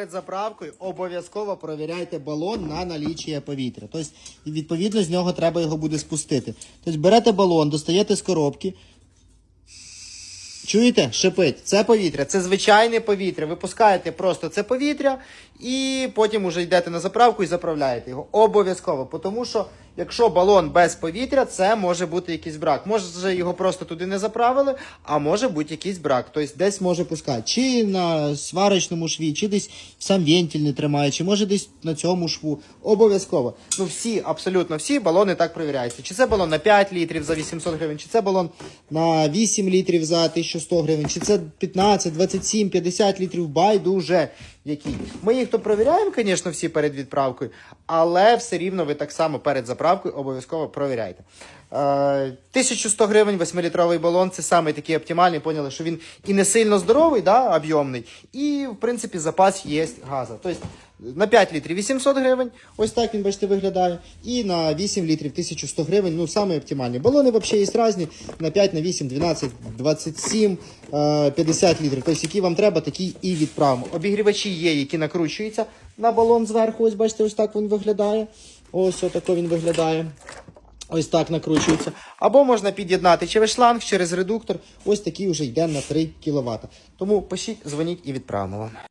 Перед заправкою обов'язково провіряйте балон на наліччя повітря. Тобто, відповідно, з нього треба його буде спустити. Тобто берете балон, достаєте з коробки. Чуєте? Шипить. Це повітря, це звичайне повітря. Випускаєте просто це повітря і потім уже йдете на заправку і заправляєте його. Обов'язково. Тому що якщо балон без повітря, це може бути якийсь брак. Може його просто туди не заправили, а може бути якийсь брак. Тобто десь може пускати. Чи на сварочному шві, чи десь сам вентиль не тримає, чи може десь на цьому шву. Обов'язково. Ну всі, абсолютно всі балони так перевіряються. Чи це балон на 5 літрів за 800 гривень, чи це балон на 8 літрів за 1100 гривень, чи це 15, 27, 50 літрів байдуже. Який. Ми їх то перевіряємо, звісно, всі перед відправкою, але все рівно ви так само перед заправкою обов'язково провіряйте. Е, 1100 гривень 8-літровий балон це саме такий оптимальний. Поняли, що він і не сильно здоровий, да, об'ємний, і в принципі запас є газу. Тобто на 5 літрів 800 гривень, ось так він, бачите, виглядає. І на 8 літрів 1100 гривень, ну саме оптимальні. Балони взагалі є різні, на 5, на 8, 12, 27, е, 50 літрів. Тобто, які вам треба, такі і відправимо. Обігрівачі є, які накручуються на балон зверху. Ось бачите, ось так він виглядає. Ось отако він виглядає. Ось так накручується. Або можна під'єднати через шланг, через редуктор. Ось такий вже йде на 3 кВт. Тому пишіть, дзвоніть і відправимо вам.